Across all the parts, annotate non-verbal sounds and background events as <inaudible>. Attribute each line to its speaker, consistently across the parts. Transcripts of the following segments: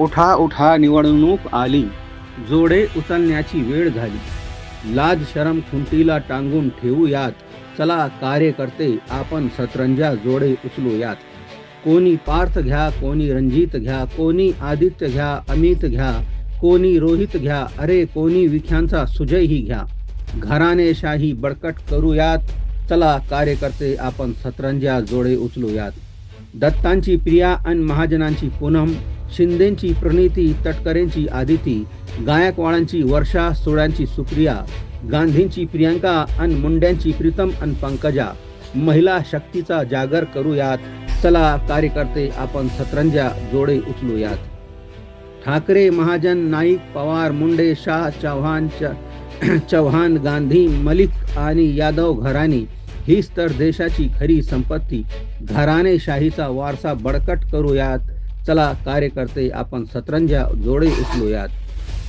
Speaker 1: उठा उठा निवडणूक आली. जोडे उचलण्याची वेळ झाली. लाज शरम खुंटीला टांगून ठेवूयात चला कार्यकर्ते आपण सतरंजा जोडे उचलूयात कोणी पार्थ घ्या कोणी रणजित घ्या कोणी आदित्य घ्या अमित घ्या कोणी रोहित घ्या अरे कोणी विख्यांचा सुजयही घ्या. घराणेशाही बळकट करूयात चला कार्यकर्ते आपण सतरंजा जोडे उचलूयात दत्तांची प्रिया आणि महाजनांची पूनम. शिंदेची प्रणिती तटकरेंची आदिती गायकवाडांची वर्षा सोळ्यांची सुप्रिया गांधींची प्रियांका आणि मुंड्यांची प्रीतम आणि पंकजा. महिला शक्तीचा जागर करूयात चला कार्यकर्ते आपण सतरंजा जोडे उचलूयात. ठाकरे महाजन नाईक पवार मुंडे शाह चव्हाण च- <clears throat> चव्हाण गांधी मलिक आणि यादव घराणी हीच तर देशाची खरी संपत्ती. घराणेशाहीचा वारसा बळकट करूयात. चला कार्यकर्ते आपण सतरंजा जोडे उचलूयात.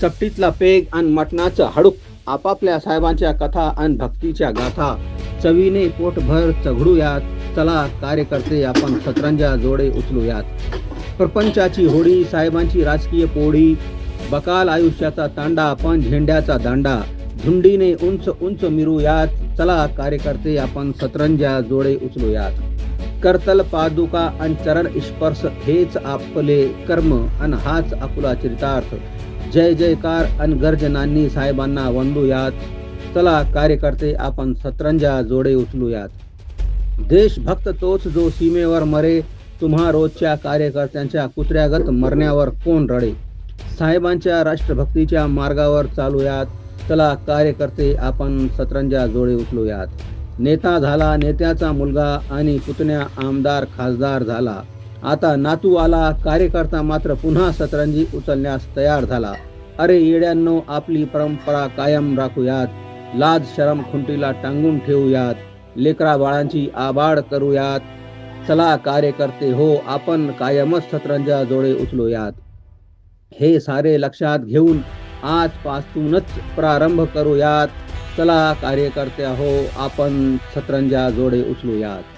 Speaker 1: चपटीतला पेग आणि मटणाचं हाडूक आपापल्या साहेबांच्या कथा आणि भक्तीच्या गाथा. चवीने पोटभर चघडूयात. चला कार्यकर्ते आपण सतरंजा जोडे उचलूयात. प्रपंचाची होडी साहेबांची राजकीय पोढी बकाल आयुष्याचा तांडा पण झेंड्याचा दांडा. झुंडीने उंच उंच मिरूयात. चला कार्यकर्ते आपण सतरंजा जोडे उचलूयात. करतल पादुका आणि चरण स्पर्श हेच आपले कर्म आणि हाच आपला चरितार्थ. जय जयकार अन गर्जनांनी साहेबांना वंदूयात चला कार्यकर्ते आपण सतरंजा जोडे उचलूयात. देशभक्त तोच जो सीमेवर मरे तुम्हा रोजच्या कार्यकर्त्यांच्या कुत्र्यागत मरण्यावर कोण रडे? साहेबांच्या राष्ट्रभक्तीच्या मार्गावर चालूयात. चला कार्यकर्ते आपण सतरंजा जोडे उचलूयात. नेता झाला नेत्याचा मुलगा आणि पुतण्या आमदार खासदार झाला. आता नातू आला कार्यकर्ता मात्र पुन्हा सतरंजी उचलण्यास तयार झाला. अरे येड्यांनो आपली परंपरा कायम राखूयात. लाज शरम खुंटीला टांगून ठेवूयात. लेकरा बाळांची आबाड करूयात. चला कार्यकर्ते हो आपण कायमच सतरंजा जोडे उचलूयात. हे सारे लक्षात घेऊन आजपासूनच प्रारंभ करूयात. चला कार्यकर्ते हो आपण सतरंजा जोडे उचलूयात.